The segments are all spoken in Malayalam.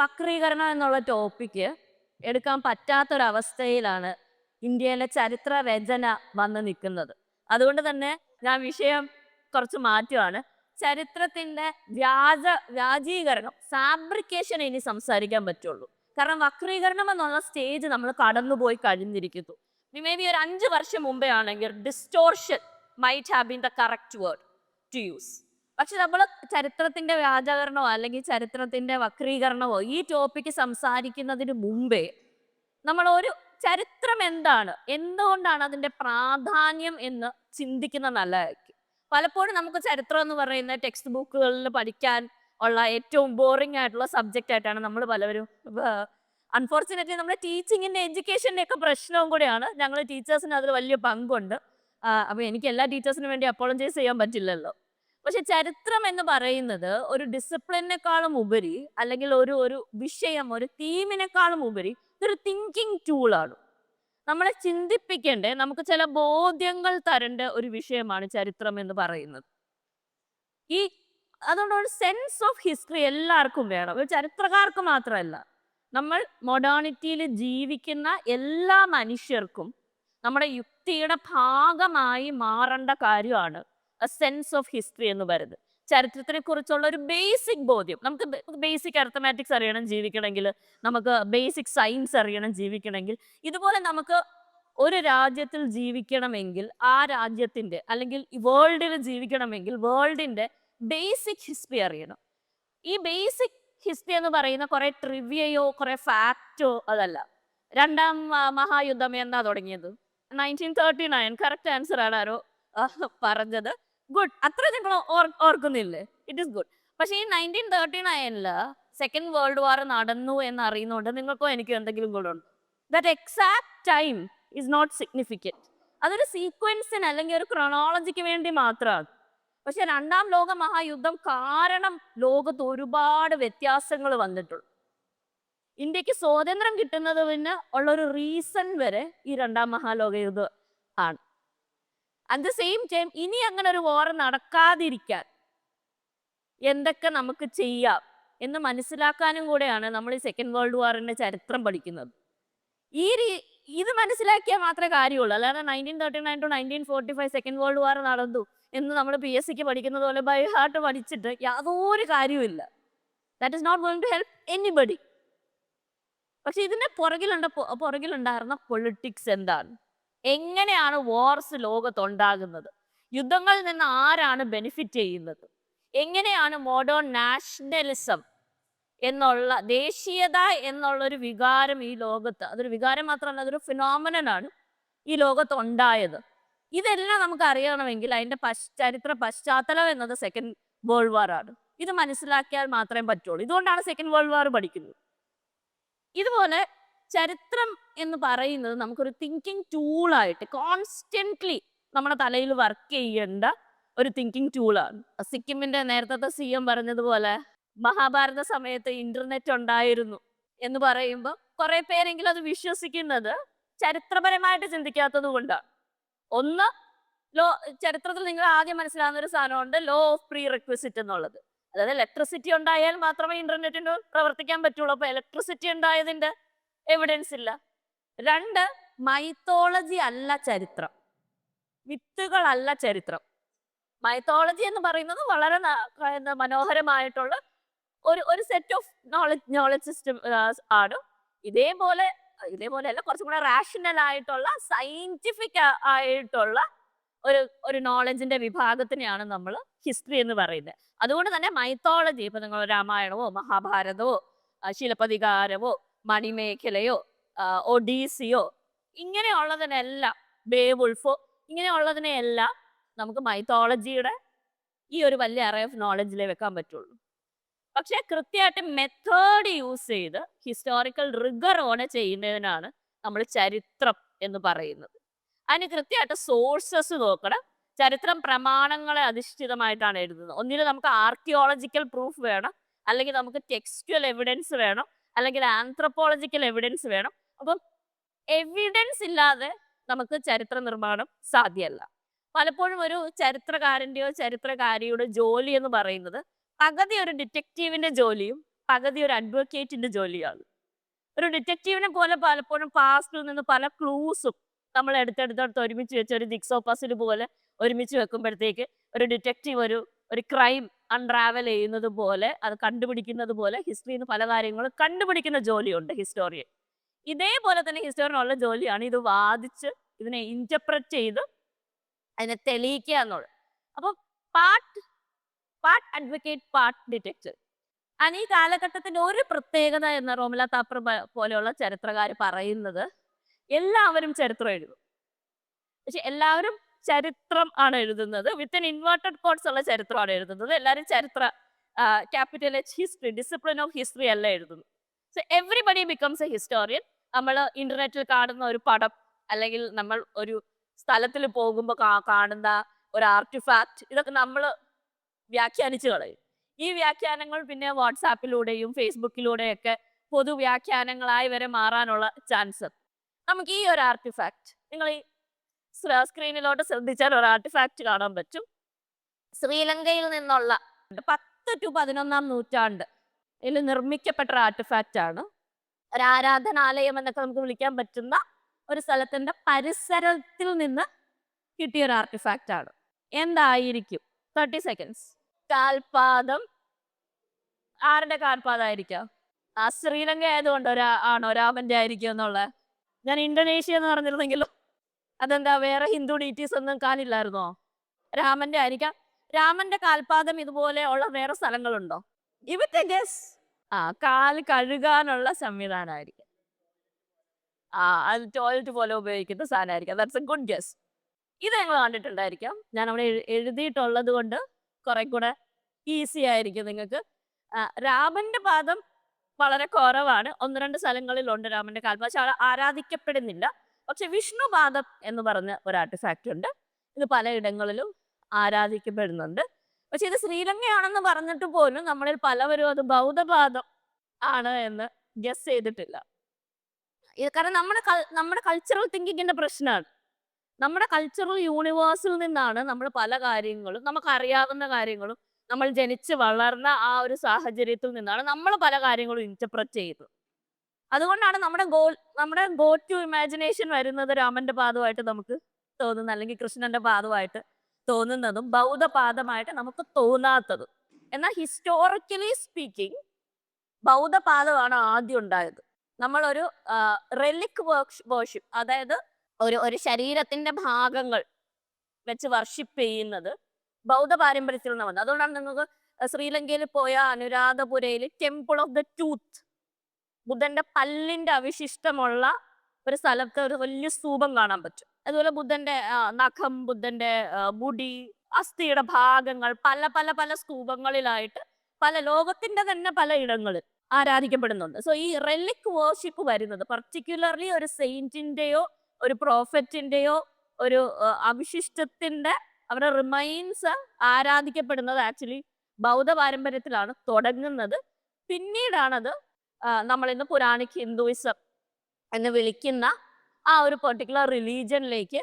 വക്രീകരണം എന്നുള്ള ടോപ്പിക്ക് എടുക്കാൻ പറ്റാത്തൊരവസ്ഥയിലാണ് ഇന്ത്യയിലെ ചരിത്ര രചന വന്ന് നിൽക്കുന്നത്. അതുകൊണ്ട് തന്നെ ഞാൻ വിഷയം കുറച്ച് മാറ്റുവാണ്. ചരിത്രത്തിന്റെ വ്യാജ വ്യാജീകരണം ഫാബ്രിക്കേഷൻ ഇനി സംസാരിക്കാൻ പറ്റുള്ളൂ. കാരണം വക്രീകരണം എന്നുള്ള സ്റ്റേജ് നമ്മൾ കടന്നുപോയി കഴിഞ്ഞിരിക്കുന്നു. മേ ബി ഒരു അഞ്ച് വർഷം മുമ്പേ ആണെങ്കിൽ distortion might have been the correct word to use പക്ഷെ നമ്മൾ ചരിത്രത്തിന്റെ വ്യാജകരണമോ അല്ലെങ്കിൽ ചരിത്രത്തിന്റെ വക്രീകരണമോ ഈ ടോപ്പിക്ക് സംസാരിക്കുന്നതിന് മുമ്പേ നമ്മൾ ഒരു ചരിത്രം എന്താണ്? എന്തുകൊണ്ടാണ് അതിന്റെ പ്രാധാന്യം എന്ന് ചിന്തിക്കുന്ന നല്ലതായിരിക്കും. പലപ്പോഴും നമുക്ക് ചരിത്രം എന്ന് പറയുന്ന ടെക്സ്റ്റ് ബുക്കുകളിൽ പഠിക്കാൻ ഉള്ള ഏറ്റവും ബോറിംഗ് ആയിട്ടുള്ള സബ്ജക്റ്റ് ആയിട്ടാണ് നമ്മൾ പലവരും അൺഫോർച്ചുനേറ്റ്ലി നമ്മുടെ ടീച്ചിങ്ങിന്റെ എഡ്യൂക്കേഷന്റെ ഒക്കെ പ്രശ്നവും കൂടെയാണ്. ഞങ്ങൾ ടീച്ചേഴ്സിന് അതിൽ വലിയ പങ്കുണ്ട്. അപ്പോൾ അപ്പൊ എനിക്ക് എല്ലാ ടീച്ചേഴ്സിനും വേണ്ടി അപ്പോളജൈസ് ചെയ്യാൻ പറ്റില്ലല്ലോ. പക്ഷെ ചരിത്രം എന്ന് പറയുന്നത് ഒരു ഡിസിപ്ലിനേക്കാളും ഉപരി അല്ലെങ്കിൽ ഒരു ഒരു വിഷയം ഒരു തീമിനേക്കാളും ഉപരി ഇതൊരു തിങ്കിങ് ടൂളാണ് നമ്മളെ ചിന്തിപ്പിക്കേണ്ട നമുക്ക് ചില ബോധ്യങ്ങൾ തരേണ്ട ഒരു വിഷയമാണ് ചരിത്രം എന്ന് പറയുന്നത്. ഈ അതുകൊണ്ട് ഒരു സെൻസ് ഓഫ് ഹിസ്റ്ററി എല്ലാവർക്കും വേണം. ഒരു ചരിത്രകാർക്ക് മാത്രമല്ല. നമ്മൾ മൊഡേണിറ്റിയിൽ ജീവിക്കുന്ന എല്ലാ മനുഷ്യർക്കും നമ്മുടെ യുക്തിയുടെ ഭാഗമായി മാറേണ്ട കാര്യമാണ് സെൻസ് ഓഫ് ഹിസ്റ്ററി എന്ന് പറയുന്നത്. ചരിത്രത്തിനെ കുറിച്ചുള്ള ഒരു ബേസിക് ബോധ്യം. നമുക്ക് ബേസിക് അർത്ഥമാറ്റിക്സ് അറിയണം ജീവിക്കണമെങ്കിൽ നമുക്ക് ബേസിക് സയൻസ് അറിയണം ജീവിക്കണമെങ്കിൽ ഇതുപോലെ നമുക്ക് ഒരു രാജ്യത്തിൽ ജീവിക്കണമെങ്കിൽ ആ രാജ്യത്തിന്റെ അല്ലെങ്കിൽ വേൾഡിൽ ജീവിക്കണമെങ്കിൽ വേൾഡിന്റെ ബേസിക് ഹിസ്റ്ററി അറിയണം. ഈ ബേസിക് ഹിസ്റ്ററി എന്ന് പറയുന്ന കുറെ ട്രിവിയയോ കുറെ ഫാക്റ്റോ അതല്ല. രണ്ടാം മഹായുദ്ധം എന്നാ തുടങ്ങിയത്? Nineteen thirty nine correct answer ആണ് ആരോ? പറഞ്ഞത്. ഗുഡ് അത്ര നിങ്ങൾ ഓർക്കുന്നില്ലേ? ഇറ്റ് ഇസ് ഗുഡ് പക്ഷേ ഈ നയന്റീൻ തേർട്ടി നയനിൽ സെക്കൻഡ് വേൾഡ് വാർ നടന്നു എന്ന് അറിയുന്നതുകൊണ്ട് നിങ്ങൾക്കോ എനിക്കോ എന്തെങ്കിലും ഗുണമുണ്ട് that exact time is not significant അതൊരു സീക്വൻസിന് അല്ലെങ്കിൽ ഒരു ക്രൊണോളജിക്ക് വേണ്ടി മാത്രമാണ്. പക്ഷെ രണ്ടാം ലോക മഹായുദ്ധം കാരണം ലോകത്ത് ഒരുപാട് വ്യത്യാസങ്ങൾ വന്നിട്ടുണ്ട്. ഇന്ത്യയ്ക്ക് സ്വാതന്ത്ര്യം കിട്ടുന്നതിന് ഉള്ളൊരു റീസൺ വരെ ഈ രണ്ടാം മഹാലോക യുദ്ധം ആണ്. അറ്റ് ദ സെയിം ടൈം ഇനി അങ്ങനെ ഒരു വാർ നടക്കാതിരിക്കാൻ എന്തൊക്കെ നമുക്ക് ചെയ്യാം എന്ന് മനസ്സിലാക്കാനും കൂടെയാണ് നമ്മൾ ഈ സെക്കൻഡ് വേൾഡ് വാറിന്റെ ചരിത്രം പഠിക്കുന്നത്. ഈ ഇത് മനസ്സിലാക്കിയാൽ മാത്രമേ കാര്യമുള്ളൂ. അല്ലാതെ nineteen thirty nine to nineteen forty five second world war നടന്നു എന്ന് നമ്മൾ പി എസ് സിക്ക് പഠിക്കുന്നത് പോലെ ബൈ ഹാർട്ട് പഠിച്ചിട്ട് യാതൊരു കാര്യവുമില്ല that is not going to help anybody പക്ഷെ ഇതിന്റെ പുറകിലുണ്ട പുറകിലുണ്ടായിരുന്ന പൊളിറ്റിക്സ് എന്താണ്? എങ്ങനെയാണ് വാർസ് ലോകത്തുണ്ടാകുന്നത്? യുദ്ധങ്ങളിൽ നിന്ന് ആരാണ് ബെനിഫിറ്റ് ചെയ്യുന്നത്? എങ്ങനെയാണ് മോഡേൺ നാഷണലിസം എന്നുള്ള ദേശീയത എന്നുള്ള ഒരു വികാരം ഈ ലോകത്ത് അതൊരു വികാരം മാത്രമല്ല അതൊരു ഫിനോമിനനാണ് ഈ ലോകത്ത് ഉണ്ടായത് ഇതെല്ലാം നമുക്ക് അറിയണമെങ്കിൽ അതിന്റെ പശ്ച ചരിത്ര പശ്ചാത്തലം എന്നത് സെക്കൻഡ് വേൾഡ് വാർ ആണ്. ഇത് മനസ്സിലാക്കിയാൽ മാത്രമേ പറ്റുള്ളൂ. ഇതുകൊണ്ടാണ് സെക്കൻഡ് വേൾഡ് വാർ പഠിക്കുന്നത്. ഇതുപോലെ ചരിത്രം എന്ന് പറയുന്നത് നമുക്കൊരു തിങ്കിങ് ടൂളായിട്ട് കോൺസ്റ്റന്റ്ലി നമ്മുടെ തലയിൽ വർക്ക് ചെയ്യേണ്ട ഒരു തിങ്കിങ് ടൂളാണ് സിക്കിമിന്റെ നേരത്തെ സി എം പറഞ്ഞതുപോലെ മഹാഭാരത സമയത്ത് ഇന്റർനെറ്റ് ഉണ്ടായിരുന്നു എന്ന് പറയുമ്പോൾ കുറെ പേരെങ്കിലും അത് വിശ്വസിക്കുന്നത് ചരിത്രപരമായിട്ട് ചിന്തിക്കാത്തത് കൊണ്ടാണ്. ഒന്ന് ലോ ചരിത്രത്തിൽ നിങ്ങൾ ആദ്യം മനസ്സിലാകുന്ന ഒരു സാധനമുണ്ട് ലോ ഓഫ് പ്രീ റിക്വസിറ്റ് എന്നുള്ളത്. അതായത് ഇലക്ട്രിസിറ്റി ഉണ്ടായാൽ മാത്രമേ ഇന്റർനെറ്റിന് പ്രവർത്തിക്കാൻ പറ്റുള്ളൂ. അപ്പൊ ഇലക്ട്രിസിറ്റി ഉണ്ടായതിന്റെ എവിഡൻസ് ഇല്ല. രണ്ട് മൈത്തോളജി അല്ല ചരിത്രം. വിത്തുകളല്ല ചരിത്രം. മൈത്തോളജി എന്ന് പറയുന്നത് വളരെ മനോഹരമായിട്ടുള്ള ഒരു ഒരു set of knowledge knowledge system ആണ്. ഇതേപോലെ ഇതേപോലെ അല്ല കുറച്ചും കൂടെ റാഷണൽ ആയിട്ടുള്ള സയന്റിഫിക് ആയിട്ടുള്ള ഒരു ഒരു നോളജിന്റെ വിഭാഗത്തിനെയാണ് നമ്മൾ ഹിസ്റ്ററി എന്ന് പറയുന്നത്. അതുകൊണ്ട് തന്നെ മൈത്തോളജി ഇപ്പൊ നിങ്ങൾ രാമായണമോ മഹാഭാരതമോ ശിലപ്പതികാരമോ മണിമേഖലയോ ഒഡീസിയോ ഇങ്ങനെയുള്ളതിനെല്ലാം ബേവുൾഫോ ഇങ്ങനെയുള്ളതിനെയെല്ലാം നമുക്ക് മൈത്തോളജിയുടെ ഈ ഒരു വലിയ അറേ ഓഫ് നോളജിലേ വെക്കാൻ പറ്റുള്ളൂ. പക്ഷെ കൃത്യമായിട്ട് മെത്തേഡ് യൂസ് ചെയ്ത് ഹിസ്റ്റോറിക്കൽ റിഗറോണ് ചെയ്യുന്നതിനാണ് നമ്മൾ ചരിത്രം എന്ന് പറയുന്നത്. അതിന് കൃത്യമായിട്ട് സോഴ്സസ് നോക്കണം. ചരിത്രം പ്രമാണങ്ങളെ അധിഷ്ഠിതമായിട്ടാണ് എഴുതുന്നത്. ഒന്നിന് നമുക്ക് ആർക്കിയോളജിക്കൽ പ്രൂഫ് വേണം. അല്ലെങ്കിൽ നമുക്ക് ടെക്സ്റ്റുവൽ എവിഡൻസ് വേണം. അല്ലെങ്കിൽ ആന്ത്രപ്പോളജിക്കൽ എവിഡൻസ് വേണം. അപ്പം എവിഡൻസ് ഇല്ലാതെ നമുക്ക് ചരിത്ര നിർമ്മാണം സാധ്യമല്ല. പലപ്പോഴും ഒരു ചരിത്രകാരന്റെയോ ചരിത്രകാരിയുടെ ജോലി എന്ന് പറയുന്നത് പകുതി ഒരു ഡിറ്റക്റ്റീവിന്റെ ജോലിയും പകുതി ഒരു അഡ്വക്കേറ്റിന്റെ ജോലിയാണ്. ഒരു ഡിറ്റക്റ്റീവിനെ പോലെ പലപ്പോഴും പാസ്റ്റിൽ നിന്ന് പല ക്ലൂസും നമ്മൾ എടുത്തെടുത്തെടുത്ത് ഒരുമിച്ച് വെച്ച് ഒരു ജിക്സോ പസിൽ പോലെ ഒരുമിച്ച് വെക്കുമ്പോഴത്തേക്ക് ഒരു ഡിറ്റക്റ്റീവ് ഒരു ഒരു ക്രൈം അൺട്രാവൽ ചെയ്യുന്നത് പോലെ അത് കണ്ടുപിടിക്കുന്നത് പോലെ ഹിസ്റ്ററിയിൽ നിന്ന് പല കാര്യങ്ങളും കണ്ടുപിടിക്കുന്ന ജോലിയുണ്ട് ഹിസ്റ്റോറിയൻ ഇതേപോലെ തന്നെ ഹിസ്റ്റോറിനുള്ള ജോലിയാണ് ഇത് വാദിച്ച് ഇതിനെ ഇന്റർപ്രറ്റ് ചെയ്ത് അതിനെ തെളിയിക്കുക എന്നുള്ളത്. അപ്പം part part advocate part detective and ഈ കാലഘട്ടത്തിന്റെ ഒരു പ്രത്യേകത എന്ന റോമില താപ്പർ പോലെയുള്ള ചരിത്രകാർ പറയുന്നത് എല്ലാവരും ചരിത്രം എഴുതും. പക്ഷെ എല്ലാവരും ചരിത്രം ആണ് എഴുതുന്നത്. വിത്ത് എൻ ഇൻവേർട്ടഡ് കോഡ്സ് ഉള്ള ചരിത്രമാണ് എഴുതുന്നത്. എല്ലാവരും ചരിത്ര capital H history discipline of history അല്ല എഴുതുന്നു so everybody becomes a historian നമ്മൾ ഇന്റർനെറ്റിൽ കാണുന്ന ഒരു പടം അല്ലെങ്കിൽ നമ്മൾ ഒരു സ്ഥലത്തിൽ പോകുമ്പോൾ കാണുന്ന ഒരു ആർട്ടിഫാക്ട് ഇതൊക്കെ നമ്മൾ വ്യാഖ്യാനിച്ചു കളയും. ഈ വ്യാഖ്യാനങ്ങൾ പിന്നെ വാട്സാപ്പിലൂടെയും ഫേസ്ബുക്കിലൂടെയൊക്കെ പൊതു വ്യാഖ്യാനങ്ങളായി വരെ മാറാനുള്ള ചാൻസ്. നമുക്ക് ഈ ഒരു ആർട്ടിഫാക്ട് നിങ്ങൾ ഈ സ്ക്രീനിലോട്ട് ശ്രദ്ധിച്ചാൽ ഒരു ആർട്ടിഫാക്ട് കാണാൻ പറ്റും. ശ്രീലങ്കയിൽ നിന്നുള്ള പത്ത് ടു പതിനൊന്നാം നൂറ്റാണ്ട് ഇതിൽ നിർമ്മിക്കപ്പെട്ട ഒരു ആർട്ടിഫാക്റ്റ് ആണ്. ഒരു ആരാധനാലയം എന്നൊക്കെ നമുക്ക് വിളിക്കാൻ പറ്റുന്ന ഒരു സ്ഥലത്തിന്റെ പരിസരത്തിൽ നിന്ന് കിട്ടിയ ഒരു ആർട്ടിഫാക്റ്റ് ആണ്. എന്തായിരിക്കും? തേർട്ടി സെക്കൻഡ്സ് കാൽപാദം. ആരുടെ കാൽപാദമായിരിക്കാം ആ ശ്രീലങ്ക ആയതുകൊണ്ട് ഒരാ ആണോ? രാമന്റെ ആയിരിക്കും എന്നുള്ള. ഞാൻ ഇന്തോനേഷ്യ എന്ന് പറഞ്ഞിരുന്നെങ്കിലും അതെന്താ? വേറെ ഹിന്ദു ഡീറ്റീസ് ഒന്നും കാലില്ലായിരുന്നോ? രാമന്റെ ആയിരിക്കാം. രാമന്റെ കാൽപാദം ഇതുപോലെ ഉള്ള വേറെ സ്ഥലങ്ങളുണ്ടോ? ഇവത്തെ ഗസ് ആ കാൽ കഴുകാനുള്ള സംവിധാനമായിരിക്കും. ആ അത് ടോയ്ലറ്റ് പോലെ ഉപയോഗിക്കുന്ന സാധനമായിരിക്കും. ദാറ്റ്സ് എ ഗുഡ് ഗസ് ഇത് ഞങ്ങൾ കണ്ടിട്ടുണ്ടായിരിക്കാം. ഞാൻ അവിടെ എഴു- എഴുതിയിട്ടുള്ളത് കൊണ്ട് കുറെ കൂടെ ഈസി ആയിരിക്കും നിങ്ങൾക്ക്. രാമന്റെ പാദം വളരെ കുറവാണ്. ഒന്ന് രണ്ട് സ്ഥലങ്ങളിലുണ്ട് രാമന്റെ കാൽപാദം. പക്ഷെ ആരാധിക്കപ്പെടുന്നില്ല. പക്ഷെ വിഷ്ണുപാദം എന്ന് പറഞ്ഞ ഒരു ആർട്ടിഫാക്റ്റ് ഉണ്ട്. ഇത് പലയിടങ്ങളിലും ആരാധിക്കപ്പെടുന്നുണ്ട്. പക്ഷെ ഇത് ശ്രീലങ്കയാണെന്ന് പറഞ്ഞിട്ട് പോലും നമ്മളിൽ പലവരും അത് ബൗദ്ധപാദം ആണ് എന്ന് ഗസ് ചെയ്തിട്ടില്ല. കാരണം നമ്മുടെ നമ്മുടെ കൾച്ചറൽ തിങ്കിങ്ങിന്റെ പ്രശ്നമാണ് നമ്മുടെ കൾച്ചറൽ യൂണിവേഴ്സിൽ നിന്നാണ് നമ്മൾ പല കാര്യങ്ങളും നമുക്ക് അറിയാവുന്ന കാര്യങ്ങളും നമ്മൾ ജനിച്ച് വളർന്ന ആ ഒരു സാഹചര്യത്തിൽ നിന്നാണ് നമ്മൾ പല കാര്യങ്ങളും ഇന്റർപ്രറ്റ് ചെയ്തത് അതുകൊണ്ടാണ് നമ്മുടെ ഗോൾ നമ്മുടെ ഗോ ടു ഇമാജിനേഷൻ വരുന്നത് രാമന്റെ പാദമായിട്ട് നമുക്ക് തോന്നുന്നത് അല്ലെങ്കിൽ കൃഷ്ണന്റെ പാദമായിട്ട് തോന്നുന്നതും ബൗദ്ധപാദമായിട്ട് നമുക്ക് തോന്നാത്തതും. എന്നാൽ ഹിസ്റ്റോറിക്കലി സ്പീക്കിംഗ് ബൗദ്ധപാദമാണ് ആദ്യം ഉണ്ടായത്. നമ്മളൊരു റെലിക് വർഷിപ്പ് അതായത് ഒരു ഒരു ശരീരത്തിന്റെ ഭാഗങ്ങൾ വെച്ച് വർഷിപ്പ് ചെയ്യുന്നത് ബൗദ്ധ പാരമ്പര്യത്തിൽ നിന്ന് വന്നത് അതുകൊണ്ടാണ് നിങ്ങൾക്ക് ശ്രീലങ്കയിൽ പോയ അനുരാധപുരയിൽ ടെമ്പിൾ ഓഫ് ദ ടൂത്ത് ബുദ്ധന്റെ പല്ലിന്റെ അവശിഷ്ടമുള്ള ഒരു സ്ഥലത്ത് ഒരു വലിയ സ്തൂപം കാണാൻ പറ്റും. അതുപോലെ ബുദ്ധന്റെ നഖം ബുദ്ധന്റെ മുടി അസ്ഥിയുടെ ഭാഗങ്ങൾ പല പല പല സ്തൂപങ്ങളിലായിട്ട് പല ലോകത്തിന്റെ തന്നെ പല ഇടങ്ങളിൽ ആരാധിക്കപ്പെടുന്നുണ്ട്. സോ ഈ റെലിക് വർഷിപ്പ് വരുന്നത് പർട്ടിക്കുലർലി ഒരു സെയിന്റിന്റെയോ ഒരു പ്രോഫറ്റിന്റെയോ ഒരു അവശിഷ്ടത്തിന്റെ അവരുടെ റിമൈൻസ് ആരാധിക്കപ്പെടുന്നത് ആക്ച്വലി ബൗദ്ധ പാരമ്പര്യത്തിലാണ് തുടങ്ങുന്നത്. പിന്നീടാണത് ആ, നമ്മളിന്ന് പുരാണിക് ഹിന്ദുയിസം എന്ന് വിളിക്കുന്ന ആ ഒരു പെർട്ടിക്കുലർ റിലീജിയനിലേക്ക്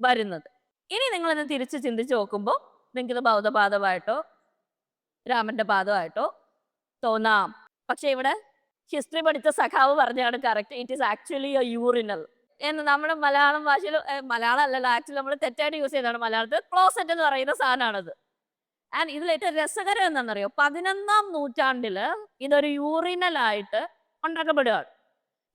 വരുന്നത്. ഇനി നിങ്ങൾ നിങ്ങളിന്ന് തിരിച്ച് ചിന്തിച്ച് നോക്കുമ്പോൾ നിങ്ങൾക്ക് ബൗദ്ധപാദമായിട്ടോ രാമന്റെ പാദമായിട്ടോ തോന്നാം. പക്ഷെ ഇവിടെ ഹിസ്റ്ററി പഠിച്ച സഖാവ് പറഞ്ഞാണ് correct it is actually a urinal എന്ന് നമ്മുടെ മലയാളം ഭാഷയിൽ മലയാളം അല്ലല്ലോ ആക്ച്വലി നമ്മൾ തെറ്റായിട്ട് യൂസ് ചെയ്തതാണ് മലയാളത്തിൽ. ക്ലോസറ്റ് എന്ന് പറയുന്ന സാധനമാണത്. ആൻഡ് ഇതിൽ ഏറ്റവും രസകരം എന്താണെന്നറിയോ? പതിനൊന്നാം നൂറ്റാണ്ടിൽ ഇതൊരു യൂറിനലായിട്ട് ഉണ്ടാക്കപ്പെടുകയാണ്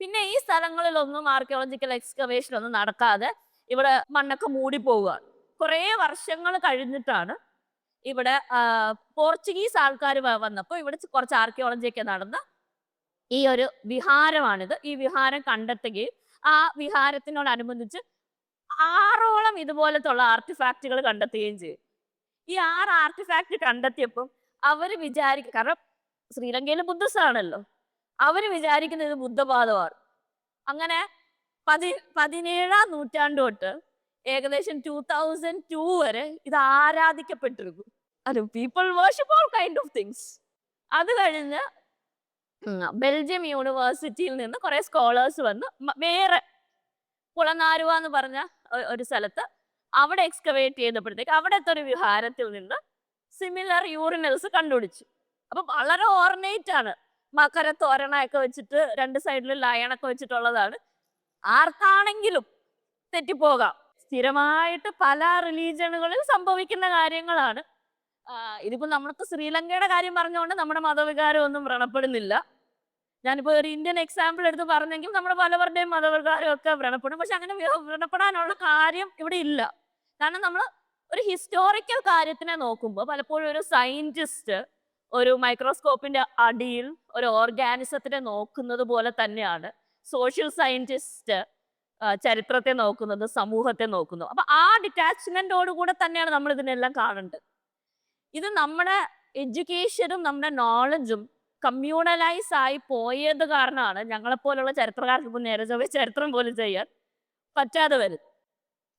പിന്നെ ഈ സ്ഥലങ്ങളിലൊന്നും ആർക്കിയോളജിക്കൽ എക്സ്കവേഷൻ ഒന്നും നടക്കാതെ ഇവിടെ മണ്ണൊക്കെ മൂടി പോവുക കുറേ വർഷങ്ങൾ കഴിഞ്ഞിട്ടാണ് ഇവിടെ പോർച്ചുഗീസ് ആൾക്കാർ വന്നപ്പോൾ ഇവിടെ കുറച്ച് ആർക്കിയോളജി ഒക്കെ നടന്ന ഈ ഒരു വിഹാരമാണിത്. ഈ വിഹാരം കണ്ടെത്തുകയും ആ വിഹാരത്തിനോടനുബന്ധിച്ച് ആറോളം ഇതുപോലത്തുള്ള ആർട്ടിഫാക്റ്റുകൾ കണ്ടെത്തുകയും ചെയ്യും. ഈ ആറ് ആർട്ടിഫാക്റ്റ് കണ്ടെത്തിയപ്പം അവർ വിചാരിക്കും കാരണം ശ്രീലങ്കയിൽ ബുദ്ധസാണല്ലോ. അവർ വിചാരിക്കുന്നത് ബുദ്ധപാദമാണ്. അങ്ങനെ പതി പതിനേഴാം നൂറ്റാണ്ട് തൊട്ട് ഏകദേശം ടൂ തൗസൻഡ് ടു വരെ ഇത് ആരാധിക്കപ്പെട്ടിരുന്നു. അത് people worship all kind of things അത് കഴിഞ്ഞ് ബെൽജിയം യൂണിവേഴ്സിറ്റിയിൽ നിന്ന് കുറെ സ്കോളേഴ്സ് വന്ന് വേറെ കുളനാരുവ എന്ന് പറഞ്ഞ ഒരു സ്ഥലത്ത് അവിടെ എക്സ്കവേറ്റ് ചെയ്തപ്പോഴത്തേക്ക് അവിടത്തെ ഒരു വിഹാരത്തിൽ നിന്ന് സിമിലർ യൂറിനൽസ് കണ്ടുപിടിച്ചു. അപ്പൊ വളരെ ഓർണേറ്റ് ആണ്. മകര തോരണയൊക്കെ വെച്ചിട്ട് രണ്ട് സൈഡിൽ ലയണൊക്കെ വെച്ചിട്ടുള്ളതാണ്. ആർക്കാണെങ്കിലും തെറ്റിപ്പോകാം. സ്ഥിരമായിട്ട് പല റിലീജിയനുകളിൽ സംഭവിക്കുന്ന കാര്യങ്ങളാണ്. ഇതിപ്പോ നമ്മൾക്ക് ശ്രീലങ്കയുടെ കാര്യം പറഞ്ഞുകൊണ്ട് നമ്മുടെ മതവികാരം ഒന്നും വ്രണപ്പെടുന്നില്ല. ഞാനിപ്പോ ഒരു ഇന്ത്യൻ എക്സാമ്പിൾ എടുത്ത് പറഞ്ഞെങ്കിൽ നമ്മുടെ പലവരുടെയും മതവികാരം ഒക്കെ വ്രണപ്പെടും. പക്ഷെ അങ്ങനെ വ്രണപ്പെടാനുള്ള കാര്യം ഇവിടെ ഇല്ല. കാരണം നമ്മൾ ഒരു ഹിസ്റ്റോറിക്കൽ കാര്യത്തിനെ നോക്കുമ്പോൾ പലപ്പോഴും ഒരു സയന്റിസ്റ്റ് ഒരു മൈക്രോസ്കോപ്പിന്റെ അടിയിൽ ഒരു ഓർഗാനിസത്തിനെ നോക്കുന്നത് പോലെ തന്നെയാണ് സോഷ്യൽ സയന്റിസ്റ്റ് ചരിത്രത്തെ നോക്കുന്നത് സമൂഹത്തെ നോക്കുന്നു അപ്പൊ ആ ഡിറ്റാച്ച്മെന്റോട് കൂടെ തന്നെയാണ് നമ്മൾ ഇതിനെല്ലാം കാണേണ്ടത്. ഇത് നമ്മുടെ എഡ്യൂക്കേഷനും നമ്മുടെ നോളജും കമ്മ്യൂണലൈസ് ആയി പോയത് കാരണമാണ് ഞങ്ങളെപ്പോലുള്ള ചരിത്രകാർക്ക് നേരെ ചരിത്രം പോലും ചെയ്യാൻ പറ്റാതെ വരുന്നത്.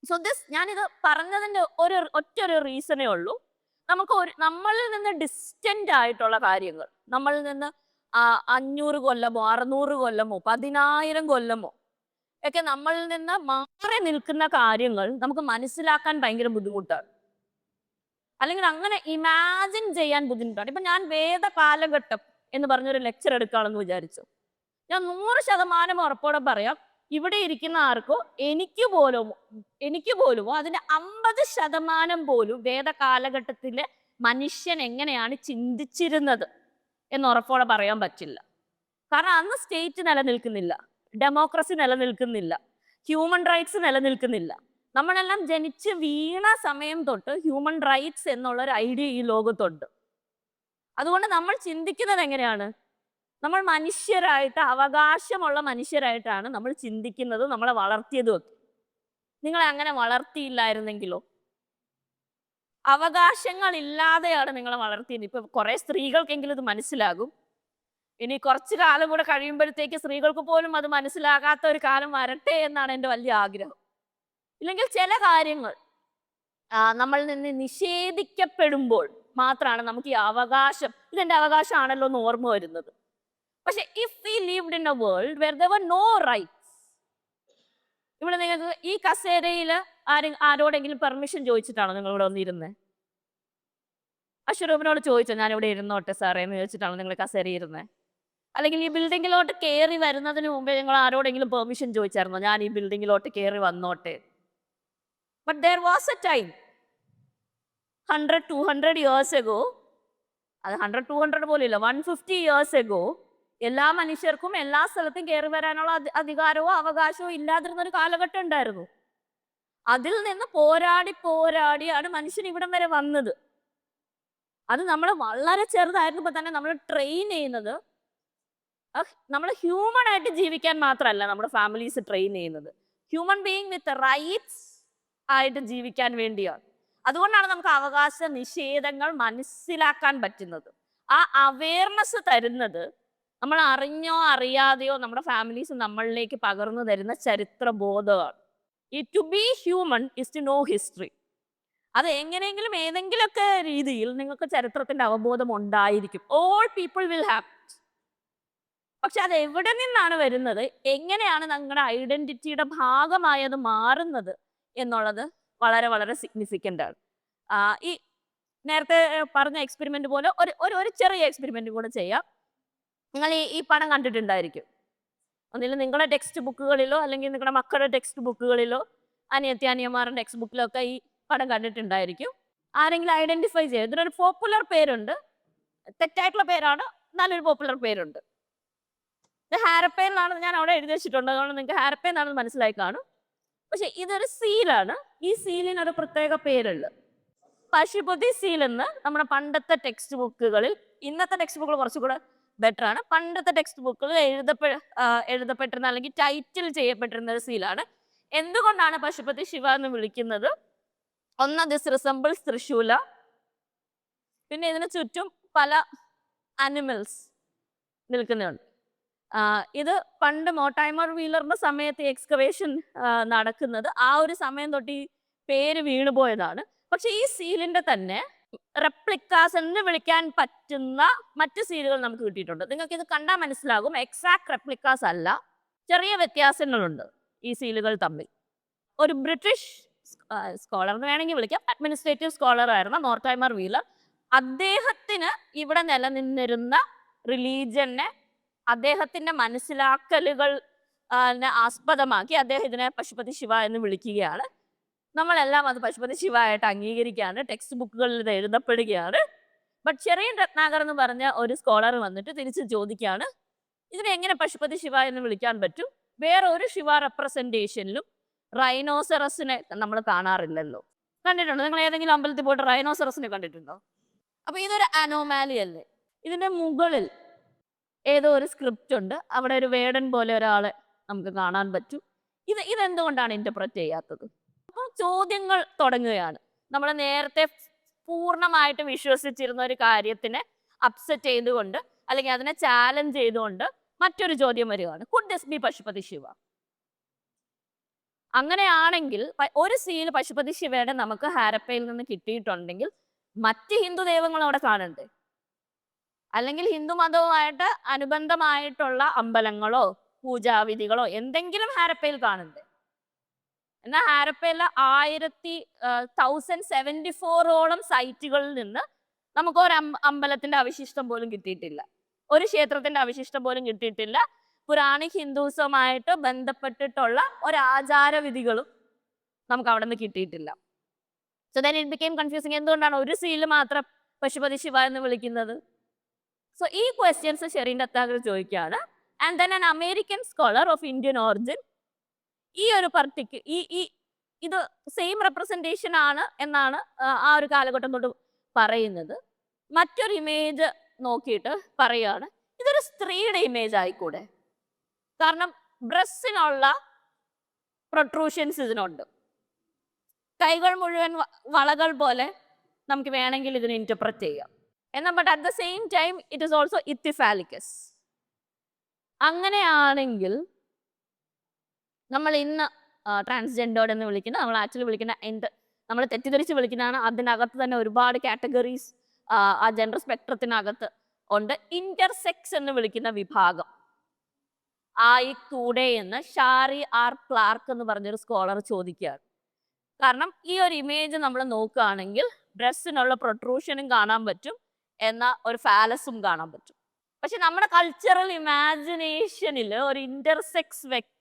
സോ ദിസ് ഞാനിത് പറഞ്ഞതിന്റെ ഒരു ഒറ്റ ഒരു റീസണേ ഉള്ളൂ. നമുക്ക് ഒരു നമ്മളിൽ നിന്ന് ഡിസ്റ്റന്റ് ആയിട്ടുള്ള കാര്യങ്ങൾ നമ്മളിൽ നിന്ന് അഞ്ഞൂറ് കൊല്ലമോ അറുന്നൂറ് കൊല്ലമോ പതിനായിരം കൊല്ലമോ ഒക്കെ നമ്മളിൽ നിന്ന് മാറി നിൽക്കുന്ന കാര്യങ്ങൾ നമുക്ക് മനസ്സിലാക്കാൻ ഭയങ്കര ബുദ്ധിമുട്ടാണ്. അല്ലെങ്കിൽ അങ്ങനെ ഇമാജിൻ ചെയ്യാൻ ബുദ്ധിമുട്ടാണ്. ഇപ്പൊ ഞാൻ വേദ കാലഘട്ടം എന്ന് പറഞ്ഞൊരു ലെക്ചർ എടുക്കുകയാണെന്ന് വിചാരിച്ചു. ഞാൻ നൂറ് ശതമാനം ഉറപ്പോടെ പറയാം. ഇവിടെ ഇരിക്കുന്ന ആർക്കോ എനിക്ക് പോലും എനിക്ക് പോലുമോ അതിന്റെ അമ്പത് ശതമാനം പോലും വേദ കാലഘട്ടത്തിലെ മനുഷ്യൻ എങ്ങനെയാണ് ചിന്തിച്ചിരുന്നത് എന്ന് ഉറപ്പോടെ പറയാൻ പറ്റില്ല. കാരണം അന്ന് സ്റ്റേറ്റ് നിലനിൽക്കുന്നില്ല ഡെമോക്രസി നിലനിൽക്കുന്നില്ല ഹ്യൂമൻ റൈറ്റ്സ് നിലനിൽക്കുന്നില്ല. നമ്മളെല്ലാം ജനിച്ച് വീണ സമയം തൊട്ട് ഹ്യൂമൻ റൈറ്റ്സ് എന്നുള്ള ഒരു ഐഡിയ ഈ ലോകത്തുണ്ട്. അതുകൊണ്ട് നമ്മൾ ചിന്തിക്കുന്നത് എങ്ങനെയാണ്? നമ്മൾ മനുഷ്യരായിട്ട് അവകാശമുള്ള മനുഷ്യരായിട്ടാണ് നമ്മൾ ചിന്തിക്കുന്നതും നമ്മളെ വളർത്തിയതും ഒക്കെ. നിങ്ങളെ അങ്ങനെ വളർത്തിയില്ലായിരുന്നെങ്കിലോ? അവകാശങ്ങൾ ഇല്ലാതെയാണ് നിങ്ങളെ വളർത്തിയത്. ഇപ്പൊ കുറെ സ്ത്രീകൾക്കെങ്കിലും ഇത് മനസ്സിലാകും. ഇനി കുറച്ചു കാലം കൂടെ കഴിയുമ്പോഴത്തേക്ക് സ്ത്രീകൾക്ക് പോലും അത് മനസ്സിലാകാത്ത ഒരു കാലം വരട്ടെ എന്നാണ് എന്റെ വലിയ ആഗ്രഹം. ഇല്ലെങ്കിൽ ചില കാര്യങ്ങൾ നമ്മളിൽ നിന്ന് നിഷേധിക്കപ്പെടുമ്പോൾ മാത്രമാണ് നമുക്ക് ഈ അവകാശം ഇതെന്റെ അവകാശമാണല്ലോ എന്ന് ഓർമ്മ വരുന്നത്. പക്ഷെ if we lived in a world where there no rights ഇവിടെ നിങ്ങൾക്ക് ഈ കസേരയിൽ ആരെ ആരോടെങ്കിലും പെർമിഷൻ ചോദിച്ചിട്ടാണോ നിങ്ങൾ ഇവിടെ വന്നിരുന്നത് അശ്വരൂപനോട് ചോദിച്ചോ ഞാൻ ഇവിടെ ഇരുന്നോട്ടെ സാറേ എന്ന് ചോദിച്ചിട്ടാണോ നിങ്ങൾ കസേര ഇരുന്നത് അല്ലെങ്കിൽ ഈ ബിൽഡിങ്ങിലോട്ട് കയറി വരുന്നതിന് മുമ്പേ നിങ്ങൾ ആരോടെങ്കിലും പെർമിഷൻ ചോദിച്ചായിരുന്നോ ഞാൻ ഈ ബിൽഡിങ്ങിലോട്ട് കയറി വന്നോട്ടെ but there was a time hundred two hundred years ago അത് ഹൺഡ്രഡ് ടു ഹൺഡ്രഡ് പോലും ഇല്ല വൺ ഫിഫ്റ്റി ഇയേഴ്സ് എഗോ എല്ലാ മനുഷ്യർക്കും എല്ലാ സ്ഥലത്തും കയറി വരാനുള്ള അധികാരമോ അവകാശവും ഇല്ലാതിരുന്ന ഒരു കാലഘട്ടം ഉണ്ടായിരുന്നു. അതിൽ നിന്ന് പോരാടി പോരാടിയാണ് മനുഷ്യൻ ഇവിടം വരെ വന്നത്. അത് നമ്മൾ വളരെ ചെറുതായിരുന്നപ്പോൾ തന്നെ നമ്മൾ ട്രെയിൻ ചെയ്യുന്നത്. നമ്മൾ ഹ്യൂമൺ ആയിട്ട് ജീവിക്കാൻ മാത്രമല്ല നമ്മുടെ ഫാമിലീസ് ട്രെയിൻ ചെയ്യുന്നത്. ഹ്യൂമൻ ബീയിങ് വിത്ത് റൈറ്റ്സ് ആയിട്ട് ജീവിക്കാൻ വേണ്ടിയാണ്. അതുകൊണ്ടാണ് നമുക്ക് അവകാശ നിഷേധങ്ങൾ മനസ്സിലാക്കാൻ പറ്റുന്നത്. ആ അവയർനെസ് തരുന്നത് നമ്മൾ അറിഞ്ഞോ അറിയാതെയോ നമ്മുടെ ഫാമിലീസ് നമ്മളിലേക്ക് പകർന്നു തരുന്ന ചരിത്ര ബോധമാണ് ഈ to be human is to know history അത് എങ്ങനെയെങ്കിലും ഏതെങ്കിലുമൊക്കെ രീതിയിൽ നിങ്ങൾക്ക് ചരിത്രത്തിന്റെ അവബോധം ഉണ്ടായിരിക്കും. ഓൾ പീപ്പിൾ വിൽ ഹാവ് പക്ഷെ അത് എവിടെ നിന്നാണ് വരുന്നത്? എങ്ങനെയാണ് നിങ്ങളുടെ ഐഡന്റിറ്റിയുടെ ഭാഗമായത് മാറുന്നത് എന്നുള്ളത് വളരെ വളരെ സിഗ്നിഫിക്കന്റ് ആണ്. ഈ നേരത്തെ പറഞ്ഞ എക്സ്പെരിമെന്റ് പോലെ ഒരു ഒരു ചെറിയ എക്സ്പെരിമെന്റ് കൂടെ ചെയ്യാം. നിങ്ങൾ ഈ ഈ പടം കണ്ടിട്ടുണ്ടായിരിക്കും. ഒന്നിലും നിങ്ങളുടെ ടെക്സ്റ്റ് ബുക്കുകളിലോ അല്ലെങ്കിൽ നിങ്ങളുടെ മക്കളുടെ ടെക്സ്റ്റ് ബുക്കുകളിലോ അനിയത്തി അനിയന്മാരുടെ ടെക്സ്റ്റ് ബുക്കിലോ ഒക്കെ ഈ പടം കണ്ടിട്ടുണ്ടായിരിക്കും. ആരെങ്കിലും ഐഡന്റിഫൈ ചെയ്യും. ഇതിനൊരു പോപ്പുലർ പേരുണ്ട്. തെറ്റായിട്ടുള്ള പേരാണ്. നല്ലൊരു പോപ്പുലർ പേരുണ്ട്. ഇത് ഹാരപ്പേൻ എന്നാണ് ഞാൻ അവിടെ എഴുതി വെച്ചിട്ടുണ്ട്. അതുകൊണ്ട് നിങ്ങൾക്ക് ഹാരപ്പേൻ എന്നാണെന്ന് മനസ്സിലായി കാണും. പക്ഷെ ഇതൊരു സീലാണ് ഈ സീലിന് ഒരു പ്രത്യേക പേരുണ്ട്. പശുപതി സീൽ എന്ന് നമ്മുടെ പണ്ടത്തെ ടെക്സ്റ്റ് ബുക്കുകളിൽ ഇന്നത്തെ ടെക്സ്റ്റ് ബുക്കുകൾ കുറച്ചുകൂടെ ബെറ്റർ ആണ്. പണ്ടത്തെ ടെക്സ്റ്റ് ബുക്കുകൾ എഴുതപ്പെ എഴുതപ്പെട്ടിരുന്ന അല്ലെങ്കിൽ ടൈറ്റിൽ ചെയ്യപ്പെട്ടിരുന്ന ഒരു സീലാണ് എന്തുകൊണ്ടാണ് പശുപതി ശിവ എന്ന് വിളിക്കുന്നത്? ഒന്ന് ദിസ് റിസംബിൾസ് തൃശൂല. പിന്നെ ഇതിന് ചുറ്റും പല അനിമൽസ് നിൽക്കുന്നുണ്ട്. ഇത് പണ്ട് മോട്ടൈമർ വീലറിന്റെ സമയത്ത് എക്സ്കവേഷൻ നടക്കുന്നത്. ആ ഒരു സമയം തൊട്ട് ഈ പേര് വീണുപോയതാണ്. പക്ഷെ ഈ സീലിന്റെ തന്നെ റെപ്ലിക്കാസ് എന്ന് വിളിക്കാൻ പറ്റുന്ന മറ്റ് സീലുകൾ നമുക്ക് കിട്ടിയിട്ടുണ്ട്. നിങ്ങൾക്ക് ഇത് കണ്ടാൽ മനസ്സിലാകും. എക്സാക്ട് റെപ്ലിക്കാസ് അല്ല. ചെറിയ വ്യത്യാസങ്ങളുണ്ട് ഈ സീലുകൾ തമ്മിൽ. ഒരു ബ്രിട്ടീഷ് സ്കോളർ എന്ന് വേണമെങ്കിൽ വിളിക്കാം. അഡ്മിനിസ്ട്രേറ്റീവ് സ്കോളർ ആയിരുന്ന നോർട്ടൈമർ വീലർ അദ്ദേഹത്തിന് ഇവിടെ നിലനിന്നിരുന്ന റിലീജിയനെ അദ്ദേഹത്തിന്റെ മനസ്സിലാക്കലുകൾ ആസ്പദമാക്കി അദ്ദേഹം ഇതിനെ പശുപതി ശിവ എന്ന് വിളിക്കുകയാണ്. നമ്മളെല്ലാം അത് പശുപതി ശിവായിട്ട് അംഗീകരിക്കുകയാണ് ടെക്സ്റ്റ് ബുക്കുകളിൽ ഇത് എഴുതപ്പെടുകയാണ്. ബട്ട് ചെറിയൻ രത്നാകർ എന്ന് പറഞ്ഞ ഒരു സ്കോളർ വന്നിട്ട് തിരിച്ച് ചോദിക്കുകയാണ് ഇതിനെ എങ്ങനെ പശുപതി ശിവ എന്ന് വിളിക്കാൻ പറ്റും? വേറെ ഒരു ശിവ റെപ്രസെന്റേഷനിലും റൈനോസറസിനെ നമ്മൾ കാണാറില്ലല്ലോ. കണ്ടിട്ടുണ്ടോ? നിങ്ങൾ ഏതെങ്കിലും അമ്പലത്തിൽ പോയിട്ട് റൈനോസറസിനെ കണ്ടിട്ടുണ്ടോ? അപ്പൊ ഇതൊരു അനോമാലി അല്ലേ? ഇതിന്റെ മുകളിൽ ഏതോ ഒരു സ്ക്രിപ്റ്റ് ഉണ്ട്. അവിടെ ഒരു വേടൻ പോലെ ഒരാളെ നമുക്ക് കാണാൻ പറ്റും. ഇത് ഇതെന്തുകൊണ്ടാണ് ഇന്റർപ്രറ്റ് ചെയ്യാത്തത്? ചോദ്യങ്ങൾ തുടങ്ങുകയാണ്. നമ്മൾ നേരത്തെ പൂർണമായിട്ട് വിശ്വസിച്ചിരുന്ന ഒരു കാര്യത്തിനെ അപ്സെറ്റ് ചെയ്തുകൊണ്ട് അല്ലെങ്കിൽ അതിനെ ചാലഞ്ച് ചെയ്തുകൊണ്ട് മറ്റൊരു ചോദ്യം വരികയാണ്. Could this be Pashupati Shiva അങ്ങനെയാണെങ്കിൽ ഒരു സീൽ പശുപതി ശിവയുടെ നമുക്ക് ഹാരപ്പയിൽ നിന്ന് കിട്ടിയിട്ടുണ്ടെങ്കിൽ മറ്റ് ഹിന്ദു ദൈവങ്ങൾ അവിടെ കാണണ്ടേ? അല്ലെങ്കിൽ ഹിന്ദു മതവുമായിട്ട് അനുബന്ധമായിട്ടുള്ള അമ്പലങ്ങളോ പൂജാവിധികളോ എന്തെങ്കിലും ഹാരപ്പയിൽ കാണണ്ടേ? എന്നാൽ ഹാരപ്പയിലെ ആയിരത്തി തൗസൻഡ് സെവന്റി ഫോറോളം സൈറ്റുകളിൽ നിന്ന് നമുക്ക് ഒരു അമ്പ- അമ്പലത്തിന്റെ അവശിഷ്ടം പോലും കിട്ടിയിട്ടില്ല. ഒരു ക്ഷേത്രത്തിന്റെ അവശിഷ്ടം പോലും കിട്ടിയിട്ടില്ല. പുരാണിക് ഹിന്ദുസവുമായിട്ട് ബന്ധപ്പെട്ടിട്ടുള്ള ഒരു ആചാരവിധികളും നമുക്ക് അവിടെ നിന്ന് കിട്ടിയിട്ടില്ല. So then it became confusing എന്തുകൊണ്ടാണ് ഒരു സീൽ മാത്രം പശുപതി ശിവ എന്ന് വിളിക്കുന്നത്? സോ ഈ ക്വസ്റ്റ്യൻസ് ഷെറിന്റെ ദത്താഗർ ചോദിക്കുകയാണ്. And then an American scholar of Indian origin ഈ ഒരു പർട്ടിക്ക് ഈ ഈ ഇത് സെയിം റെപ്രസെന്റേഷൻ ആണ് എന്നാണ് ആ, ഒരു കാലഘട്ടം തൊട്ട് പറയുന്നത്. മറ്റൊരു ഇമേജ് നോക്കിയിട്ട് പറയുകയാണ്. ഇതൊരു സ്ത്രീയുടെ ഇമേജ് ആയിക്കൂടെ? കാരണം ബ്രസ്സിനുള്ള പ്രൊട്രൂഷൻസ് ഇതിനുണ്ട്. കൈകൾ മുഴുവൻ വളകൾ പോലെ നമുക്ക് വേണമെങ്കിൽ ഇതിനെ ഇന്റർപ്രറ്റ് ചെയ്യാം. എന്നാൽ but at the same time it is also ഇത്തിഫാലിക്കസ് അങ്ങനെയാണെങ്കിൽ നമ്മൾ ഇന്ന് ട്രാൻസ്ജെൻഡേർഡ് എന്ന് വിളിക്കുന്ന നമ്മൾ ആക്ച്വലി വിളിക്കുന്ന എന്ത് നമ്മൾ തെറ്റിദ്ധരിച്ച് വിളിക്കുന്നതാണ്. അതിനകത്ത് തന്നെ ഒരുപാട് കാറ്റഗറീസ് ആ ജെൻഡർ സ്പെക്ട്രത്തിനകത്ത് ഉണ്ട്. ഇന്റർസെക്സ് എന്ന് വിളിക്കുന്ന വിഭാഗം. ആയി കൂടെ എന്ന് ഷാരി ആർ ക്ലാർക്ക് എന്ന് പറഞ്ഞൊരു സ്കോളർ ചോദിക്കുകയാണ്. കാരണം ഈ ഒരു ഇമേജ് നമ്മൾ നോക്കുകയാണെങ്കിൽ ഡ്രസ്സിനുള്ള പ്രൊട്രൂഷനും കാണാൻ പറ്റും എന്ന ഒരു ഫാലസും കാണാൻ പറ്റും. പക്ഷെ നമ്മുടെ കൾച്ചറൽ ഇമാജിനേഷനിൽ ഒരു ഇന്റർസെക്സ് വ്യക്തി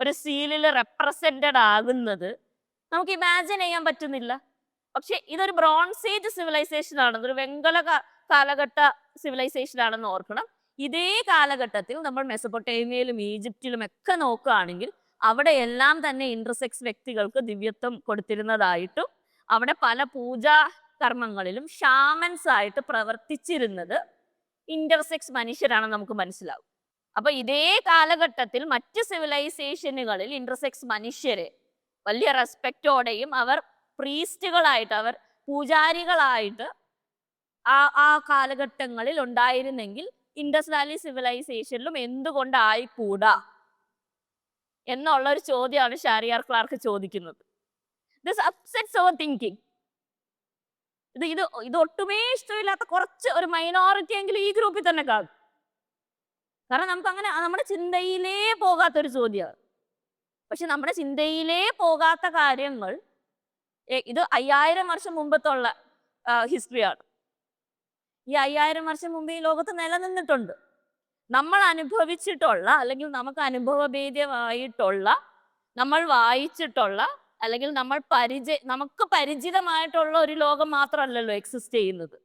ഒരു സീലിൽ റെപ്രസെന്റഡ് ആകുന്നത് നമുക്ക് ഇമാജിൻ ചെയ്യാൻ പറ്റുന്നില്ല. പക്ഷെ ഇതൊരു ബ്രോൺസ് ഏജ് സിവിലൈസേഷൻ ആണെന്ന് ഒരു വെങ്കല കാലഘട്ട സിവിലൈസേഷൻ ആണെന്ന് ഓർക്കണം. ഇതേ കാലഘട്ടത്തിൽ നമ്മൾ മെസ്സപ്പൊട്ടേമിയയിലും ഈജിപ്തിലും ഒക്കെ നോക്കുകയാണെങ്കിൽ അവിടെ എല്ലാം തന്നെ ഇന്റർസെക്സ് വ്യക്തികൾക്ക് ദിവ്യത്വം കൊടുത്തിരുന്നതായിട്ടും അവിടെ പല പൂജാ കർമ്മങ്ങളിലും ഷാമൻസ് ആയിട്ട് പ്രവർത്തിച്ചിരുന്നത് ഇന്റർസെക്സ് മനുഷ്യരാണെന്ന് നമുക്ക് മനസ്സിലാവും. അപ്പൊ ഇതേ കാലഘട്ടത്തിൽ മറ്റ് സിവിലൈസേഷനുകളിൽ ഇന്റർസെക്സ് മനുഷ്യര് വലിയ റെസ്പെക്റ്റോടെയും അവർ പ്രീസ്റ്റുകളായിട്ട് അവർ പൂജാരികളായിട്ട് ആ ആ കാലഘട്ടങ്ങളിൽ ഉണ്ടായിരുന്നെങ്കിൽ ഇൻഡസ് വാലി സിവിലൈസേഷനിലും എന്തുകൊണ്ടായിക്കൂടാ എന്നുള്ള ഒരു ചോദ്യമാണ് ഷാരിയാർ ക്ലാർക്ക് ചോദിക്കുന്നത്. ദിസ് അപ്സെറ്റ്സ് ഓവർ തിങ്കിങ് ഇത് ഇത് ഇത് ഒട്ടുമേ ഇഷ്ടമില്ലാത്ത കുറച്ച് ഒരു മൈനോറിറ്റി എങ്കിലും ഈ ഗ്രൂപ്പിൽ തന്നെ കാണും. കാരണം നമുക്ക് അങ്ങനെ നമ്മുടെ ചിന്തയിലേ പോകാത്തൊരു ചോദ്യമാണ് പക്ഷെ നമ്മുടെ ചിന്തയിലേ പോകാത്ത കാര്യങ്ങൾ ഇത് അയ്യായിരം വർഷം മുമ്പത്തുള്ള ഹിസ്റ്ററിയാണ്. ഈ അയ്യായിരം വർഷം മുമ്പ് ഈ ലോകത്ത് നിലനിന്നിട്ടുണ്ട്. നമ്മൾ അനുഭവിച്ചിട്ടുള്ള അല്ലെങ്കിൽ നമുക്ക് അനുഭവഭേദ്യമായിട്ടുള്ള നമ്മൾ വായിച്ചിട്ടുള്ള അല്ലെങ്കിൽ നമ്മൾ പരിചയ നമുക്ക് പരിചിതമായിട്ടുള്ള ഒരു ലോകം മാത്രമല്ലല്ലോ എക്സിസ്റ്റ് ചെയ്യുന്നത്.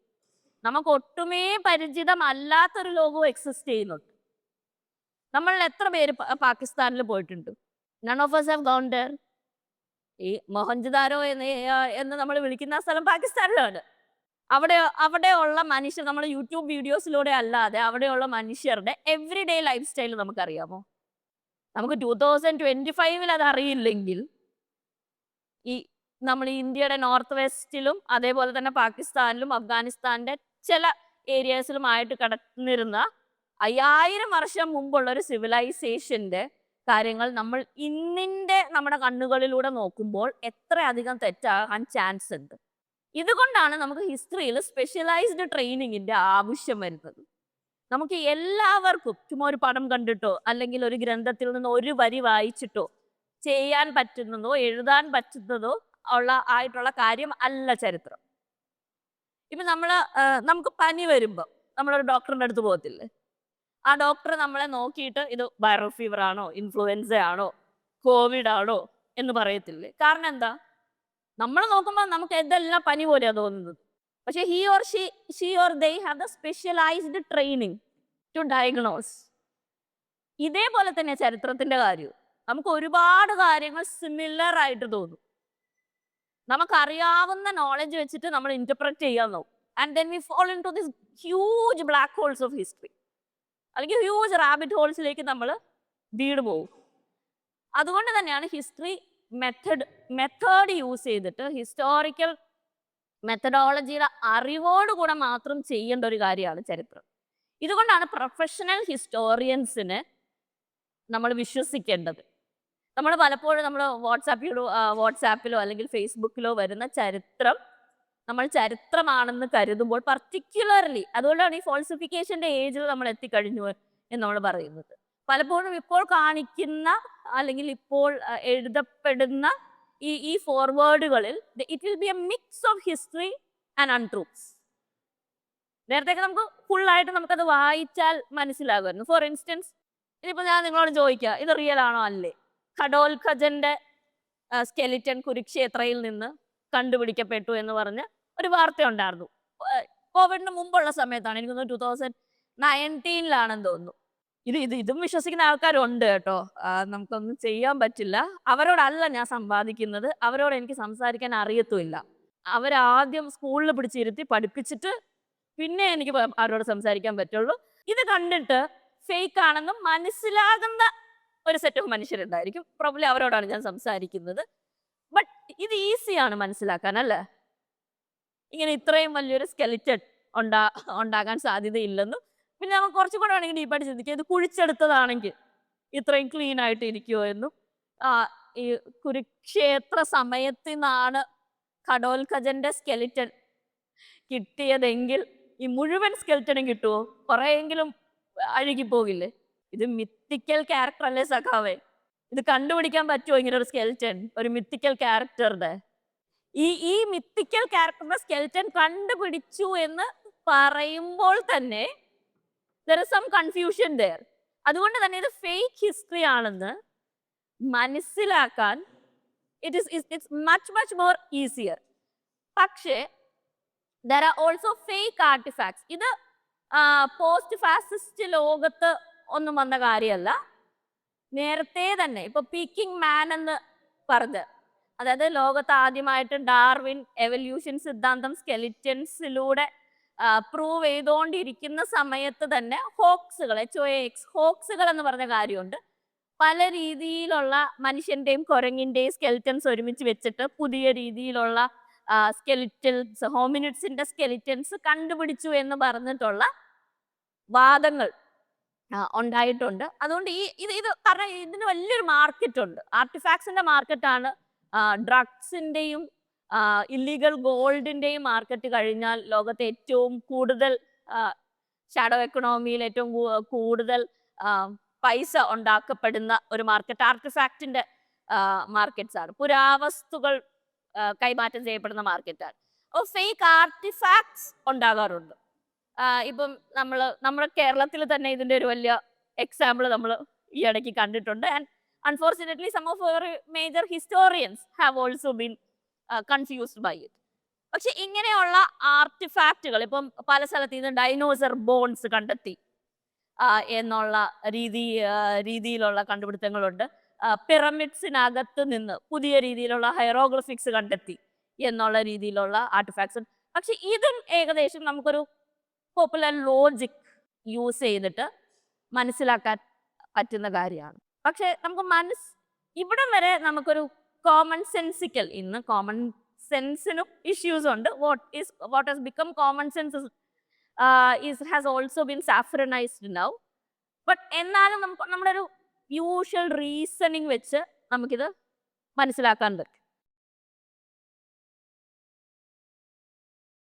നമുക്ക് ഒട്ടുമേ പരിചിതമല്ലാത്തൊരു ലോകവും എക്സിസ്റ്റ് ചെയ്യുന്നുണ്ട്. നമ്മൾ എത്ര പേര് പാകിസ്ഥാനിൽ പോയിട്ടുണ്ട്? None of us have gone ഈ മൊഹഞ്ചുദാരോ എന്ന് എന്ന് നമ്മൾ വിളിക്കുന്ന സ്ഥലം പാകിസ്ഥാനിലാണ്. അവിടെ അവിടെയുള്ള മനുഷ്യർ നമ്മൾ യൂട്യൂബ് വീഡിയോസിലൂടെ അല്ലാതെ അവിടെയുള്ള മനുഷ്യരുടെ എവറി ഡേ ലൈഫ് സ്റ്റൈൽ നമുക്കറിയാമോ? നമുക്ക് ടൂ തൗസൻഡ് ട്വന്റി ഫൈവിൽ അത് അറിയില്ലെങ്കിൽ ഈ നമ്മൾ ഇന്ത്യയുടെ നോർത്ത് വെസ്റ്റിലും അതേപോലെ തന്നെ പാകിസ്ഥാനിലും അഫ്ഗാനിസ്ഥാന്റെ ചില ഏരിയാസിലുമായിട്ട് കടന്നിരുന്ന അയ്യായിരം വർഷം മുമ്പുള്ള ഒരു സിവിലൈസേഷന്റെ കാര്യങ്ങൾ നമ്മൾ ഇന്നിന്റെ നമ്മുടെ കണ്ണുകളിലൂടെ നോക്കുമ്പോൾ എത്രയധികം തെറ്റാകാൻ ചാൻസ് ഉണ്ട്. ഇതുകൊണ്ടാണ് നമുക്ക് ഹിസ്റ്ററിയിൽ സ്പെഷ്യലൈസ്ഡ് ട്രെയിനിങ്ങിന്റെ ആവശ്യം വരുന്നത്. നമുക്ക് എല്ലാവർക്കും ചുമ്മാ ഒരു പടം കണ്ടിട്ടോ അല്ലെങ്കിൽ ഒരു ഗ്രന്ഥത്തിൽ നിന്ന് ഒരു വരി വായിച്ചിട്ടോ ചെയ്യാൻ പറ്റുന്നതോ എഴുതാൻ പറ്റുന്നതോ ഉള്ള ആയിട്ടുള്ള കാര്യം അല്ല ചരിത്രം. ഇപ്പൊ നമ്മൾ നമുക്ക് പനി വരുമ്പോ നമ്മളൊരു ഡോക്ടറിന്റെ അടുത്ത് പോകത്തില്ലേ? ആ ഡോക്ടർ നമ്മളെ നോക്കിയിട്ട് ഇത് വൈറൽ ഫീവർ ആണോ ഇൻഫ്ലുവൻസ ആണോ കോവിഡ് ആണോ എന്ന് പറയത്തില്ലേ? കാരണം എന്താ? നമ്മൾ നോക്കുമ്പോൾ നമുക്ക് ഇതെല്ലാം പനി പോലെയാ തോന്നുന്നത്. പക്ഷേ he or she she or they have the specialised training to diagnose ഇതേപോലെ തന്നെ ചരിത്രത്തിന്റെ കാര്യം. നമുക്ക് ഒരുപാട് കാര്യങ്ങൾ സിമിലർ ആയിട്ട് തോന്നും. നമുക്കറിയാവുന്ന നോളജ് വെച്ചിട്ട് നമ്മൾ ഇന്റർപ്രറ്റ് ചെയ്യാൻ നോക്കും. And then we fall into this huge black holes of history അല്ലെങ്കിൽ ഹ്യൂജ് റാബിറ്റ് ഹോൾസിലേക്ക് നമ്മൾ വീട് പോകും. അതുകൊണ്ട് തന്നെയാണ് ഹിസ്റ്ററി മെത്തേഡ് മെത്തേഡ് യൂസ് ചെയ്തിട്ട് ഹിസ്റ്റോറിക്കൽ മെത്തഡോളജിയുടെ അറിവോടുകൂടെ മാത്രം ചെയ്യേണ്ട ഒരു കാര്യമാണ് ചരിത്രം. ഇതുകൊണ്ടാണ് പ്രൊഫഷണൽ ഹിസ്റ്റോറിയൻസിന് നമ്മൾ വിശ്വസിക്കേണ്ടത്. നമ്മൾ പലപ്പോഴും നമ്മൾ വാട്സാപ്പിലോ വാട്സാപ്പിലോ അല്ലെങ്കിൽ ഫേസ്ബുക്കിലോ വരുന്ന ചരിത്രം നമ്മൾ ചരിത്രമാണെന്ന് കരുതുമ്പോൾ പർട്ടിക്കുലർലി അതുകൊണ്ടാണ് ഈ ഫോൾസിഫിക്കേഷന്റെ ഏജിൽ നമ്മൾ എത്തിക്കഴിഞ്ഞു എന്ന് നമ്മൾ പറയുന്നത്. പലപ്പോഴും ഇപ്പോൾ കാണിക്കുന്ന അല്ലെങ്കിൽ ഇപ്പോൾ എഴുതപ്പെടുന്ന ഈ ഈ ഫോർവേഡുകളിൽ it will be a mix of history and untruths നേരത്തെ നമുക്ക് ഫുൾ ആയിട്ട് നമുക്കത് വായിച്ചാൽ മനസ്സിലാകുമായിരുന്നു. ഫോർ ഇൻസ്റ്റൻസ് ഇതിപ്പോ ഞാൻ നിങ്ങളോട് ചോദിക്കുക ഇത് റിയൽ ആണോ അല്ലേ? ഖഡോൽഖജന്റെ സ്കെലിറ്റൻ കുരുക്ഷേത്രയിൽ നിന്ന് കണ്ടുപിടിക്കപ്പെട്ടു എന്ന് പറഞ്ഞ് ഒരു വാർത്ത ഉണ്ടായിരുന്നു. കോവിഡിന് മുമ്പുള്ള സമയത്താണ്. എനിക്ക് തോന്നുന്നു ടൂ തൗസൻഡ് നയന്റീനിലാണെന്ന് തോന്നുന്നു. ഇത് ഇത് ഇതും വിശ്വസിക്കുന്ന ആൾക്കാരുണ്ട് കേട്ടോ. നമുക്കൊന്നും ചെയ്യാൻ പറ്റില്ല. അവരോടല്ല ഞാൻ സമ്പാദിക്കുന്നത് അവരോട് എനിക്ക് സംസാരിക്കാൻ അറിയത്തുമില്ല. അവരാദ്യം സ്കൂളിൽ പിടിച്ചിരുത്തി പഠിപ്പിച്ചിട്ട് പിന്നെ എനിക്ക് അവരോട് സംസാരിക്കാൻ പറ്റുള്ളൂ. ഇത് കണ്ടിട്ട് ഫേക്ക് ആണെന്നും മനസ്സിലാകുന്ന ഒരു സെറ്റ് ഓഫ് മനുഷ്യരുണ്ടായിരിക്കും. പ്രോബ്ലി അവരോടാണ് ഞാൻ സംസാരിക്കുന്നത്. ബട്ട് ഇത് ഈസിയാണ് മനസ്സിലാക്കാൻ അല്ലേ? ഇങ്ങനെ ഇത്രയും വലിയൊരു സ്കെലിറ്റൺ ഉണ്ടാ ഉണ്ടാകാൻ സാധ്യതയില്ലെന്നും പിന്നെ നമുക്ക് കുറച്ചും കൂടെ വേണമെങ്കിൽ ഡീപ്പായിട്ട് ചിന്തിക്കുക ഇത് കുഴിച്ചെടുത്തതാണെങ്കിൽ ഇത്രയും ക്ലീൻ ആയിട്ട് ഇരിക്കുമോ എന്നും ഈ കുരുക്ഷേത്ര സമയത്തു നിന്നാണ് കടോൽഖജന്റെ സ്കെലിറ്റൺ കിട്ടിയതെങ്കിൽ ഈ മുഴുവൻ സ്കെലിറ്റണും കിട്ടുമോ കുറെയെങ്കിലും അഴുകി പോകില്ലേ ഇത് മിത്തിക്കൽ ക്യാരക്ടർ അല്ലേ സഖാവേ? ഇത് കണ്ടുപിടിക്കാൻ പറ്റുമോ ഇങ്ങനെ ഒരു സ്കെൽറ്റൻ ഒരു മിത്തിക്കൽ ക്യാരക്ടറുടെ ഈ ഈ മിത്തിക്കൽ ക്യാരക്ടറിന്റെ സ്കെൽറ്റൻ കണ്ടുപിടിച്ചു എന്ന് പറയുമ്പോൾ തന്നെ there is some confusion there അതുകൊണ്ട് തന്നെ ഇത് ഫേക്ക് ഹിസ്റ്ററി ആണെന്ന് മനസ്സിലാക്കാൻ it is it's much much more easier പക്ഷേ there are also fake artefacts ഇത് പോസ്റ്റ് ഫാസിസ്റ്റ് ലോകത്ത് ഒന്നും വന്ന കാര്യമല്ല. നേരത്തെ തന്നെ ഇപ്പൊ പീക്കിംഗ് മാൻ എന്ന് പറഞ്ഞ് അതായത് ലോകത്ത് ആദ്യമായിട്ട് ഡാർവിൻ എവല്യൂഷൻ സിദ്ധാന്തം സ്കെലിറ്റൻസിലൂടെ പ്രൂവ് ചെയ്തുകൊണ്ടിരിക്കുന്ന സമയത്ത് തന്നെ ഹോക്സുകൾ എച്ച് ഒ എക്സ് ഹോക്സുകൾ എന്ന് പറഞ്ഞ കാര്യമുണ്ട്. പല രീതിയിലുള്ള മനുഷ്യന്റെയും കുരങ്ങിന്റെയും സ്കെലിറ്റൻസ് ഒരുമിച്ച് വെച്ചിട്ട് പുതിയ രീതിയിലുള്ള സ്കെലിറ്റൻസ് ഹോമിനിറ്റ്സിന്റെ സ്കെലിറ്റൻസ് കണ്ടുപിടിച്ചു എന്ന് പറഞ്ഞിട്ടുള്ള വാദങ്ങൾ ഉണ്ടായിട്ടുണ്ട്. അതുകൊണ്ട് ഈ ഇത് ഇത് കാരണം ഇതിന് വലിയൊരു മാർക്കറ്റ് ഉണ്ട് ആർട്ടിഫാക്ട്സിന്റെ മാർക്കറ്റാണ് ഡ്രഗ്സിന്റെയും ഇല്ലീഗൽ ഗോൾഡിന്റെയും മാർക്കറ്റ് കഴിഞ്ഞാൽ ലോകത്തെ ഏറ്റവും കൂടുതൽ ഷാഡോ എക്കണോമിയിൽ ഏറ്റവും കൂടുതൽ പൈസ ഉണ്ടാക്കപ്പെടുന്ന ഒരു മാർക്കറ്റ് ആർട്ടിഫാക്റ്റിന്റെ മാർക്കറ്റ്സ് ആണ്. പുരാവസ്തുക്കൾ കൈമാറ്റം ചെയ്യപ്പെടുന്ന മാർക്കറ്റാണ് അപ്പോൾ ഫേക്ക് ആർട്ടിഫാക്ട്സ് ഉണ്ടാകാറുണ്ട്. ഇപ്പം നമ്മൾ നമ്മുടെ കേരളത്തിൽ തന്നെ ഇതിന്റെ ഒരു വലിയ എക്സാമ്പിൾ നമ്മൾ ഈ ഇടയ്ക്ക് കണ്ടിട്ടുണ്ട്. And unfortunately some of major major historians have also been confused by it. പക്ഷെ ഇങ്ങനെയുള്ള ആർട്ടിഫാക്റ്റുകൾ ഇപ്പം പല സ്ഥലത്ത് നിന്ന് ഡൈനോസർ ബോൺസ് കണ്ടെത്തി എന്നുള്ള രീതി രീതിയിലുള്ള കണ്ടുപിടുത്തങ്ങളുണ്ട്. പിറമിഡ്സിനകത്ത് നിന്ന് പുതിയ രീതിയിലുള്ള ഹൈറോഗ്രഫിക്സ് കണ്ടെത്തി എന്നുള്ള രീതിയിലുള്ള ആർട്ടിഫാക്ട്സ് പക്ഷെ ഇതും ഏകദേശം നമുക്കൊരു പോപ്പുലർ ലോജിക് യൂസ് ചെയ്തിട്ട് മനസ്സിലാക്കാൻ പറ്റുന്ന കാര്യമാണ്. പക്ഷെ നമുക്ക് മനസ് ഇവിടം വരെ നമുക്കൊരു കോമൺ സെൻസിക്കൽ ഇന്ന് കോമൺ സെൻസിനും ഇഷ്യൂസ് ഉണ്ട്. What is what has become common sense is has also been saffronised now but എന്നാലും നമുക്ക് നമ്മുടെ ഒരു യൂഷ്വൽ റീസണിങ് വെച്ച് നമുക്കിത് മനസ്സിലാക്കാൻ പറ്റും.